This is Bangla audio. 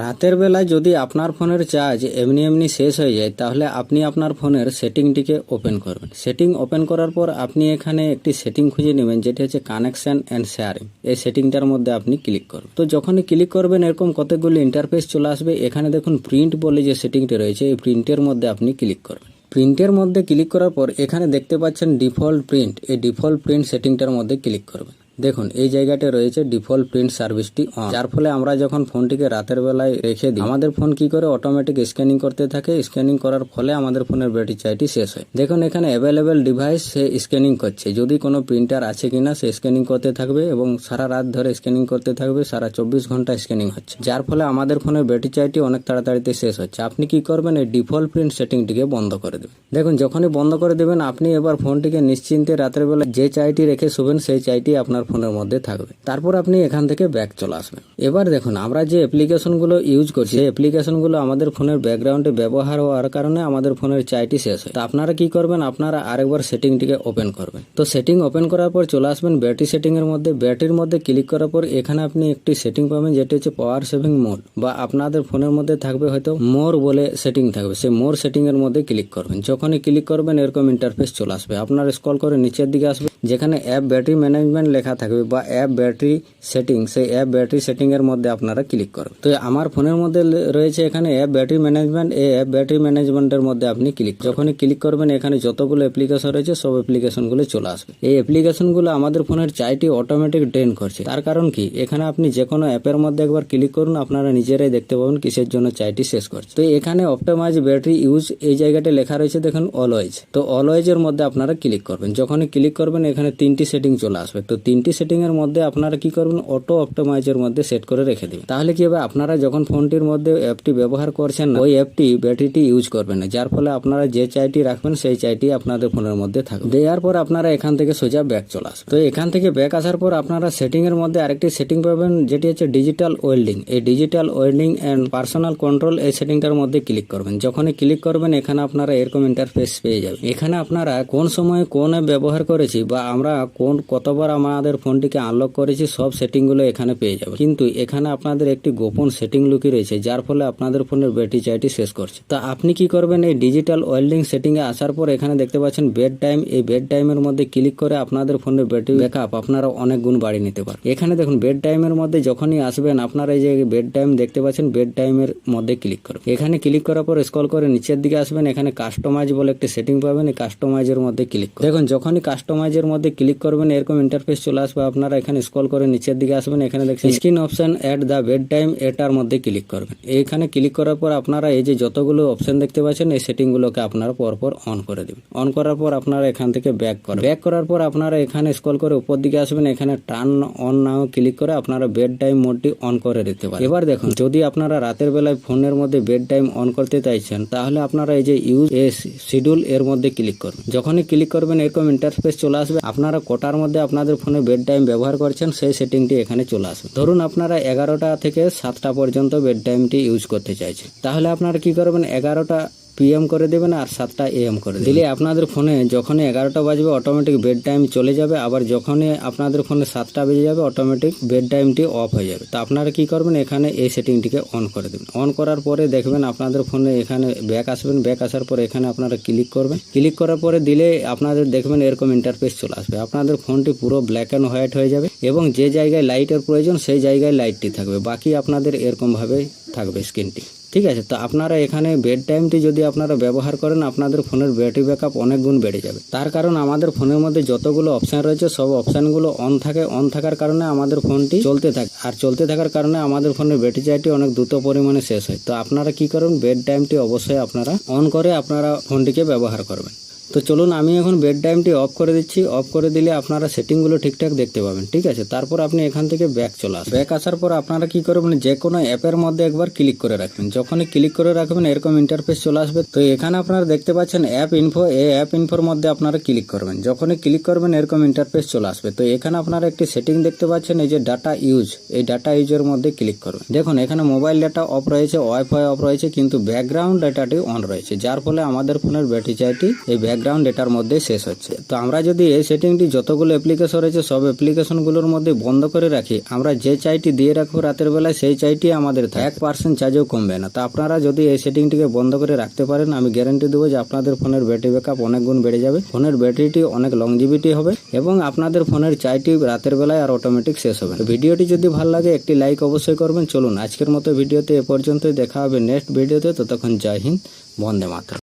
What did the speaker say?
রাতের বেলায় যদি আপনার ফোনের চার্জ এমনি এমনি শেষ হয়ে যায়, তাহলে আপনি আপনার ফোনের সেটিংটিকে ওপেন করবেন। সেটিং ওপেন করার পর আপনি এখানে একটি সেটিং খুঁজে নেবেন, যেটি হচ্ছে কানেকশন অ্যান্ড শেয়ারিং। এই সেটিংটার মধ্যে আপনি ক্লিক করবেন। তো যখনই ক্লিক করবেন, এরকম কতগুলো ইন্টারফেস চলে আসবে, এখানে দেখুন প্রিন্ট বলে যে সেটিংটি রয়েছে, এই প্রিন্টের মধ্যে আপনি ক্লিক করবেন। প্রিন্টের মধ্যে ক্লিক করার পর এখানে দেখতে পাচ্ছেন ডিফল্ট প্রিন্ট এই ডিফল্ট প্রিন্ট সেটিংটার মধ্যে ক্লিক করবেন। দেখুন, এই জায়গাটা রয়েছে ডিফল্ট প্রিন্ট সার্ভিসটি অন। যার ফলে আমরা যখন ফোনটিকে রাতের বেলায় রেখে দিই, আমাদের ফোন কি করে অটোমেটিক স্ক্যানিং করতে থাকে? স্ক্যানিং করার ফলে আমাদের ফোনের ব্যাটারি চাইটি শেষ হয়। দেখুন, এখানে অ্যাভেলেবেল ডিভাইস সে স্ক্যানিং করছে। যদি কোনো প্রিন্টার আছে কিনা, সে স্ক্যানিং করতে থাকবে এবং সারা রাত ধরে স্ক্যানিং করতে থাকবে, সারা চব্বিশ ঘণ্টা স্ক্যানিং হচ্ছে। যার ফলে আমাদের ফোনের ব্যাটারি চাইটি অনেক তাড়াতাড়িতে শেষ হচ্ছে। আপনি কি করবেন? এই ডিফল্ট প্রিন্ট সেটিংটিকে বন্ধ করে দেবেন। দেখুন, যখনই বন্ধ করে দেবেন, আপনি এবার ফোনটিকে নিশ্চিন্তে রাতের বেলা যে চাইটি রেখে শুবেন, সেই চাইটি আপনার ফোনের মধ্যে থাকবে। তারপর আপনি এখান থেকে ব্যাক চলে আসবেন। এবার দেখুন, আমরা যে অ্যাপ্লিকেশনগুলো ইউজ করছি, সেই অ্যাপ্লিকেশনগুলো আমাদের ফোনের ব্যাকগ্রাউন্ডে ব্যবহার হওয়ার কারণে আমাদের ফোনের চাইটি শেষ হয় তো আপনারা কি করবেন? আপনারা আরেকবার সেটিংটিকে ওপেন করবেন। তো সেটিং ওপেন করার পর চলে আসবেন ব্যাটারি সেটিং এর মধ্যে। ব্যাটারির মধ্যে ক্লিক করার পর এখানে আপনি একটি সেটিং পাবেন, যেটি হচ্ছে পাওয়ার সেভিং মোড বা আপনাদের ফোনের মধ্যে থাকবে হয়তো মোর বলে সেটিং থাকবে। সেই মোর সেটিং এর মধ্যে ক্লিক করবেন। যখনই ক্লিক করবেন, এরকম ইন্টারফেস চলে আসবে। আপনার স্ক্রল করে নিচের দিকে আসবে, যেখানে অ্যাপ ব্যাটারি ম্যানেজমেন্ট লেখা থাকবে বা অ্যাপ ব্যাটারি সেটিং সেই অ্যাপ ব্যাটারি সেটিং এর মধ্যে আপনারা ক্লিক করবেন। তো আমার ফোনের মধ্যে রয়েছে এখানে অ্যাপ ব্যাটারি ম্যানেজমেন্ট এই অ্যাপ ব্যাটারি ম্যানেজমেন্টের মধ্যে আপনি ক্লিক যখনই ক্লিক করবেন, এখানে যতগুলো অ্যাপ্লিকেশন রয়েছে, সব অ্যাপ্লিকেশনগুলো চলে আসবে। এই অ্যাপ্লিকেশনগুলো আমাদের ফোনের চাইটি অটোমেটিক ড্রেন করছে। তার কারণ কি? এখানে আপনি যে কোনো অ্যাপের মধ্যে একবার ক্লিক করুন, আপনারা নিজেরাই দেখতে পাবেন কিসের জন্য চাইটি শেষ করছে। তো এখানে অপটোমাইজ ব্যাটারি ইউজ এই জায়গাটা লেখা রয়েছে, দেখুন অলওয়েজ তো অলওয়েজ এর মধ্যে আপনারা ক্লিক করবেন। যখনই ক্লিক করবেন, এখানে তিনটি সেটিং চলে আসবে। তো তিনটি সেটিং এর মধ্যে আপনারা কি করবেন? অটো অপটোমাইজের মধ্যে সেট করে রেখে দিবেন। তাহলে কি হবে? আপনারা যখন ফোনটির মধ্যে অ্যাপটি ব্যবহার করছেন ওই অ্যাপটি ব্যাটারিটি ইউজ করবেন না। যার ফলে আপনারা যে চাইটি রাখবেন, সেই চাইটি আপনাদের ফোনের মধ্যে থাকবে। দেওয়ার পর আপনারা এখান থেকে সোজা ব্যাক চলে আসবে তো এখান থেকে ব্যাক আসার পর আপনারা সেটিং এর মধ্যে আরেকটি সেটিং পাবেন, যেটি হচ্ছে ডিজিটাল ওয়েল্ডিং এই digital wellbeing and personal control এই সেটিংটার মধ্যে ক্লিক করবেন। যখনই ক্লিক করবেন, এখানে আপনারা এরকম ইন্টারফেস পেয়ে যাবেন। এখানে আপনারা কোন সময় কোন অ্যাপ ব্যবহার করেছি বা আমরা কোন কতবার আমাদের ফোনটিকে আনলক করেছি, সব সেটিংগুলো এখানে পেয়ে যাবে কিন্তু এখানে আপনাদের একটি গোপন সেটিং লুকি রয়েছে, যার ফলে আপনাদের ফোনের ব্যাটারি চাইটি শেষ করছে। তা আপনি কি করবেন? এই ডিজিটাল ওয়েল্ডিং সেটিং এ আসার পর এখানে দেখতে পাচ্ছেন বেড টাইম এই বেড টাইমের মধ্যে ক্লিক করে আপনাদের ফোনের ব্যাটারি ব্যাকআপ আপনারা অনেক গুণ বাড়িয়ে নিতে পারেন এখানে দেখুন বেড টাইমের মধ্যে যখনই আসবেন, আপনারা এই যে বেড টাইম দেখতে পাচ্ছেন বেড টাইমের মধ্যে ক্লিক করবেন। এখানে ক্লিক করার পর স্ক্রল করে নিচের দিকে আসবেন, এখানে কাস্টমাইজ বলে একটি সেটিং পাবেন, এই কাস্টমাইজের মধ্যে ক্লিক দেখুন, যখনই কাস্টমাইজের মধ্যে ক্লিক করবেন, এরকম ইন্টারফেস চলে আসবে, আপনারা এখানে স্ক্রল করে নিচের দিকে আসবেন, এখানে দেখছেন screen option at the bed time এটার মধ্যে ক্লিক করবেন। এইখানে ক্লিক করার পর আপনারা এই যে যতগুলো অপশন দেখতে পাচ্ছেন, এই সেটিংগুলোকে আপনারা পরপর অন করে দেবেন। অন করার পর আপনারা এখান থেকে ব্যাক করবেন। ব্যাক করার পর আপনারা এখানে স্ক্রল করে উপর দিকে আসবেন, এখানে টার্ন অন নাও ক্লিক করে আপনারা বেড টাইম মোডটি অন করে দিতে পারেন। এবার দেখুন, যদি আপনারা রাতের বেলায় ফোনের মধ্যে বেড টাইম অন করতে চাইছেন, তাহলে আপনারা এই যে ইউজ এস শিডিউল এর মধ্যে ক্লিক করবেন। যখনই ক্লিক করবেন, এরকম ইন্টারফেস চলে আসবে। আপনারা কোটার মধ্যে আপনাদের ফোনে বেড টাইম ব্যবহার করছেন, সেই সেটিংটি এখানে চলে আসবে ধরুন আপনারা এগারোটা থেকে সাতটা পর্যন্ত বেড টাইমটি ইউজ করতে চাইছেন। তাহলে আপনারা কি করবেন? এগারোটা পিএম করে দেবেন আর সাতটা এএম করে দিলে আপনাদের ফোনে যখনই এগারোটা বাজবে অটোমেটিক বেড টাইম চলে যাবে। আবার যখনই আপনাদের ফোনে সাতটা বেজে যাবে অটোমেটিক বেড টাইমটি অফ হয়ে যাবে। তো আপনারা কি করবেন, এখানে এই সেটিংটিকে অন করে দেবেন। অন করার পরে দেখবেন আপনাদের ফোনে এখানে ব্যাক আসবেন। ব্যাক আসার পরে এখানে আপনারা ক্লিক করবেন। ক্লিক করার পরে দিলে আপনাদের দেখবেন এরকম ইন্টারফেস চলে আসবে। আপনাদের ফোনটি পুরো ব্ল্যাক অ্যান্ড হোয়াইট হয়ে যাবে এবং যে জায়গায় লাইটের প্রয়োজন, সেই জায়গায় লাইটটি থাকবে। বাকি আপনাদের এরকমভাবে থাকবে স্ক্রিনটি ঠিক আছে, তো আপনারা এখানে বেড টাইমটি যদি আপনারা ব্যবহার করেন, আপনাদের ফোনের ব্যাটারি ব্যাকআপ অনেক গুণ বেড়ে যাবে। তার কারণ আমাদের ফোনের মধ্যে যতগুলো অপশান রয়েছে, সব অপশানগুলো অন থাকে। অন থাকার কারণে আমাদের ফোনটি চলতে থাকে। আর চলতে থাকার কারণে আমাদের ফোনের ব্যাটারি চার্জটি অনেক দ্রুত পরিমাণে শেষ হয়। তো আপনারা কি করুন বেড টাইমটি অবশ্যই আপনারা অন করে আপনারা ফোনটিকে ব্যবহার করবেন। তো চলুন আমি এখন বেড টাইমটি অফ করে দিচ্ছি। অফ করে দিলে আপনারা সেটিংগুলো ঠিকঠাক দেখতে পাবেন, ঠিক আছে? তারপর আপনি এখান থেকে ব্যাক চলে আসবেন। ব্যাক আসার পর আপনারা কি করবেন? যে কোনো অ্যাপের মধ্যে একবার ক্লিক করে রাখবেন। যখনই ক্লিক করে রাখবেন, এরকম ইন্টারফেস চলে আসবে। তো এখানে আপনারা দেখতে পাচ্ছেন অ্যাপ ইনফো এই অ্যাপ ইনফোর মধ্যে আপনারা ক্লিক করবেন। যখনই ক্লিক করবেন, এরকম ইন্টারফেস চলে আসবে। তো এখানে আপনারা একটি সেটিং দেখতে পাচ্ছেন, এই যে ডাটা ইউজ এই ডাটা ইউজের মধ্যে ক্লিক করবেন। দেখুন, এখানে মোবাইল ডাটা অফ রয়েছে ওয়াইফাই অফ রয়েছে, কিন্তু ব্যাকগ্রাউন্ড ডাটাটি অন রয়েছে। যার ফলে আমাদের ফোনের ব্যাটারি চার্জটি এই ব্যাকগ্রাউন্ড ব্যাকগ্রাউন্ড এটার মধ্যে শেষ হচ্ছে। তো আমরা যদি এই সেটিংটি যতগুলো অ্যাপ্লিকেশন রয়েছে, সব অ্যাপ্লিকেশনগুলোর মধ্যে বন্ধ করে রাখি, আমরা যে চাইটি দিয়ে রাখব রাতের বেলায়, সেই চাইটি আমাদের। এক পার্সেন্ট চার্জও কমবে না। তো আপনারা যদি এই সেটিংটিকে বন্ধ করে রাখতে পারেন, আমি গ্যারান্টি দেবো যে আপনাদের ফোনের ব্যাটারি ব্যাকআপ অনেক গুণ বেড়ে যাবে। ফোনের ব্যাটারিটি অনেক লংজিভিটি হবে এবং আপনাদের ফোনের চাইটি রাতের বেলায় আর অটোমেটিক শেষ হবে ভিডিওটি যদি ভালো লাগে, একটি লাইক অবশ্যই করবেন। চলুন, আজকের মতো ভিডিওতে এ পর্যন্তই। দেখা হবে নেক্সট ভিডিওতে ততক্ষণ জয় হিন্দ, বন্দে মাতরম।